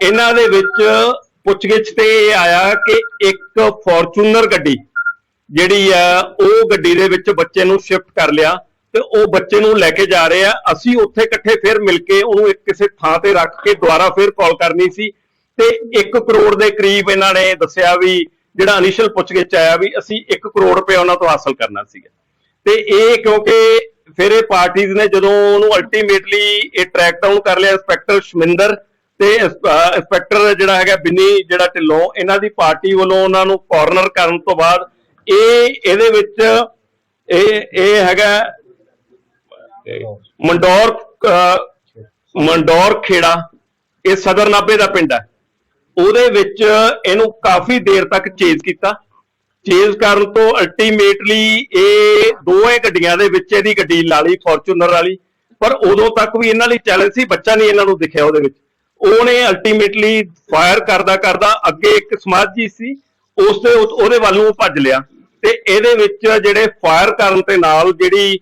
ਇਹਨਾਂ ਦੇ ਵਿੱਚ ਪੁੱਛਗਿੱਛ ਤੇ ਇਹ ਆਇਆ ਕਿ ਇੱਕ ਫੋਰਚੂਨਰ ਗੱਡੀ ਜਿਹੜੀ ਆ, ਉਹ ਗੱਡੀ ਦੇ ਵਿੱਚ ਬੱਚੇ ਨੂੰ ਸ਼ਿਫਟ ਕਰ ਲਿਆ ਤੇ ਉਹ ਬੱਚੇ ਨੂੰ ਲੈ ਕੇ ਜਾ ਰਹੇ ਆ। ਅਸੀਂ ਉੱਥੇ ਇਕੱਠੇ ਫਿਰ ਮਿਲ ਕੇ ਉਹਨੂੰ ਇੱਕ ਕਿਸੇ ਥਾਂ ਤੇ ਰੱਖ ਕੇ ਦੁਬਾਰਾ ਫਿਰ ਕਾਲ ਕਰਨੀ ਸੀ ਤੇ 1 ਕਰੋੜ ਦੇ ਕਰੀਬ ਇਹਨਾਂ ਨੇ ਦੱਸਿਆ ਵੀ ਜਿਹੜਾ ਇਨੀਸ਼ੀਅਲ ਪੁੱਛਗਿੱਛ ਆਇਆ ਵੀ ਅਸੀਂ 1 ਕਰੋੜ ਰੁਪਏ ਉਹਨਾਂ ਤੋਂ ਹਾਸਲ ਕਰਨਾ ਸੀਗਾ। ਤੇ ਇਹ ਕਿਉਂਕਿ ਫਿਰ ਇਹ ਪਾਰਟੀਆਂ ਨੇ ਜਦੋਂ ਉਹਨੂੰ ਅਲਟੀਮੇਟਲੀ ਇਹ ਟਰੈਕ ਡਾਊਨ ਕਰ ਲਿਆ ਇੰਸਪੈਕਟਰ ਸ਼ਮਿੰਦਰ ਤੇ ਇੰਸ- ਇੰਸਪੈਕਟਰ ਜਿਹੜਾ ਹੈਗਾ ਬਿੰਨੀ ਜਿਹੜਾ ਢਿੱਲੋਂ ਇਹਨਾਂ ਦੀ ਪਾਰਟੀ ਵੱਲੋਂ ਉਹਨਾਂ ਨੂੰ ਕਾਰਨਰ ਕਰਨ ਤੋਂ ਬਾਅਦ ਇਹ ਇਹਦੇ ਵਿੱਚ ਇਹ ਇਹ ਹੈਗਾ ਮੰਡੌਰ ਅਹ, ਮੰਡੌਰ ਖੇੜਾ ਇਹ ਸਦਰ ਨਾਭੇ ਦਾ ਪਿੰਡ ਹੈ। ਉਹਦੇ ਵਿੱਚ ਇਹਨੂੰ ਕਾਫੀ ਦੇਰ ਤੱਕ ਚੇਜ਼ ਕੀਤਾ। ਚੇਜ਼ ਕਰਨ ਤੋਂ ਅਲਟੀਮੇਟਲੀ ਇਹ ਦੋਵੇਂ ਗੱਡੀਆਂ ਦੇ ਵਿੱਚ ਇਹਦੀ ਗੱਡੀ ਲਾ ਲਈ ਫੋਰਚੂਨਰ ਵਾਲੀ ਪਰ ਉਦੋਂ ਤੱਕ ਵੀ ਇਹਨਾਂ ਲਈ ਚੈਲੰਜ ਸੀ ਬੱਚਾ ਨਹੀਂ ਇਹਨਾਂ ਨੂੰ ਦਿਖਿਆ ਉਹਦੇ ਵਿੱਚ। ਉਹਨੇ ਅਲਟੀਮੇਟਲੀ ਫਾਇਰ ਕਰਦਾ ਕਰਦਾ ਅੱਗੇ ਇੱਕ ਸਮਾਜੀ ਸੀ ਉਸ ਦੇ ਉਹਦੇ ਵੱਲ ਨੂੰ ਭੱਜ ਲਿਆ। ਤੇ ਇਹਦੇ ਵਿੱਚ ਜਿਹੜੇ ਫਾਇਰ ਕਰਨ ਤੇ ਨਾਲ ਜਿਹੜੀ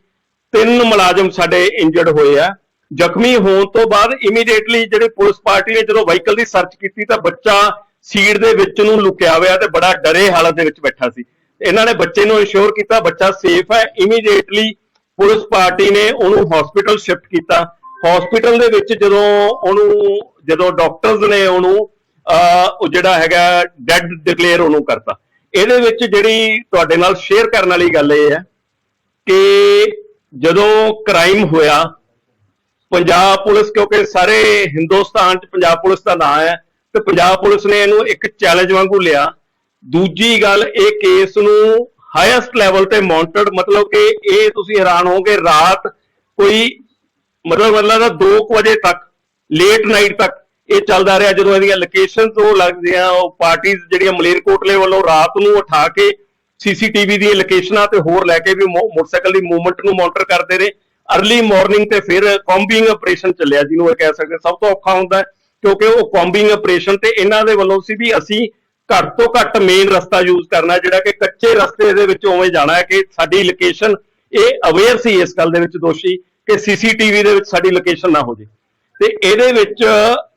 ਤਿੰਨ ਮੁਲਾਜ਼ਮ ਸਾਡੇ ਇੰਜਰਡ ਹੋਏ ਆ। ਜ਼ਖਮੀ ਹੋਣ ਤੋਂ ਬਾਅਦ ਇਮੀਡੀਏਟਲੀ ਜਿਹੜੇ ਪੁਲਿਸ ਪਾਰਟੀ ਨੇ ਜਦੋਂ ਵਹੀਕਲ ਦੀ ਸਰਚ ਕੀਤੀ ਤਾਂ ਬੱਚਾ ਸੀਟ ਦੇ ਵਿੱਚ ਨੂੰ ਲੁਕਿਆ ਹੋਇਆ ਤੇ ਬੜਾ ਡਰੇ ਹਾਲਤ ਦੇ ਵਿੱਚ ਬੈਠਾ ਸੀ। ਇਹਨਾਂ ਨੇ ਬੱਚੇ ਨੂੰ ਇੰਸ਼ੋਰ ਕੀਤਾ, ਬੱਚਾ ਸੇਫ ਹੈ। ਇਮੀਡੀਏਟਲੀ ਪੁਲਿਸ ਪਾਰਟੀ ਨੇ ਉਹਨੂੰ ਹਸਪੀਟਲ ਸ਼ਿਫਟ ਕੀਤਾ। ਹਸਪੀਟਲ ਦੇ ਵਿੱਚ ਜਦੋਂ ਉਹਨੂੰ ਜਦੋਂ ਡਾਕਟਰਸ ਨੇ ਉਹਨੂੰ ਅਹ, ਉਹ ਜਿਹੜਾ ਹੈਗਾ ਡੈਡ ਡਿਕਲੇਅਰ ਉਹਨੂੰ ਕਰਤਾ। ਇਹਦੇ ਵਿੱਚ ਜਿਹੜੀ ਤੁਹਾਡੇ ਨਾਲ ਸ਼ੇਅਰ ਕਰਨ ਵਾਲੀ ਗੱਲ ਇਹ ਹੈ ਕਿ ਜਦੋਂ ਕ੍ਰਾਈਮ ਹੋਇਆ ਪੰਜਾਬ ਪੁਲਿਸ ਕਿਉਂਕਿ ਸਾਰੇ ਹਿੰਦੁਸਤਾਨ ਚ ਪੰਜਾਬ ਪੁਲਿਸ ਦਾ ਨਾਂ ਹੈ ਤੇ ਪੰਜਾਬ ਪੁਲਿਸ ਨੇ ਇਹਨੂੰ ਇੱਕ ਚੈਲੰਜ ਵਾਂਗੂ ਲਿਆ। ਦੂਜੀ ਗੱਲ ਇਹ ਕੇਸ ਨੂੰ ਹਾਈਐਸਟ ਲੈਵਲ ਤੇ ਮੌਨਟਰਡ ਮਤਲਬ ਕਿ ਇਹ ਤੁਸੀਂ ਹੈਰਾਨ ਹੋਗੇ ਰਾਤ ਕੋਈ ਮਤਲਬ ਮਤਲਬ ਦਾ 2 ਵਜੇ ਤੱਕ ਲੇਟ ਨਾਈਟ ਤੱਕ ਇਹ ਚੱਲਦਾ ਰਿਹਾ, ਜਦੋਂ ਇਹਦੀਆਂ ਲੋਕੇਸ਼ਨ ਤੋਂ ਲੱਗਦੀਆਂ, ਉਹ ਪਾਰਟੀਆਂ ਜਿਹੜੀਆਂ ਮਲੇਰਕੋਟਲੇ ਵੱਲੋਂ ਰਾਤ ਨੂੰ ਉਠਾ ਕੇ ਸੀਸੀਟੀਵੀ ਦੀਆਂ ਲੋਕੇਸ਼ਨਾਂ ਤੇ ਹੋਰ ਲੈ ਕੇ ਵੀ ਮੋਟਰਸਾਈਕਲ ਦੀ ਮੂਵਮੈਂਟ ਨੂੰ ਮੋਨੀਟਰ ਕਰਦੇ ਰਹੇ। ਅਰਲੀ ਮਾਰਨਿੰਗ ਤੇ ਫਿਰ ਕੰਬਿੰਗ ਆਪਰੇਸ਼ਨ ਚੱਲਿਆ, ਜਿਹਨੂੰ ਇਹ ਕਹਿ ਸਕਦੇ ਸਭ ਤੋਂ ਔਖਾ ਹੁੰਦਾ ਕਿਉਂਕਿ ਉਹ ਕੰਬਿੰਗ ਆਪਰੇਸ਼ਨ ਤੇ ਇਹਨਾਂ ਦੇ ਵੱਲੋਂ ਸੀ ਵੀ ਅਸੀਂ ਘੱਟ ਤੋਂ ਘੱਟ ਮੇਨ ਰਸਤਾ ਯੂਜ਼ ਕਰਨਾ ਜਿਹੜਾ ਕਿ ਕੱਚੇ ਰਸਤੇ ਦੇ ਵਿੱਚ ਉਵੇਂ ਜਾਣਾ ਹੈ ਕਿ ਸਾਡੀ ਲੋਕੇਸ਼ਨ ਇਹ ਅਵੇਅਰ ਸੀ ਇਸ ਗੱਲ ਦੇ ਵਿੱਚ ਦੋਸ਼ੀ ਕਿ ਸੀਸੀਟੀਵੀ ਦੇ ਵਿੱਚ ਸਾਡੀ ਲੋਕੇਸ਼ਨ ਨਾ ਹੋ ਜੇ। ਤੇ ਇਹਦੇ ਵਿੱਚ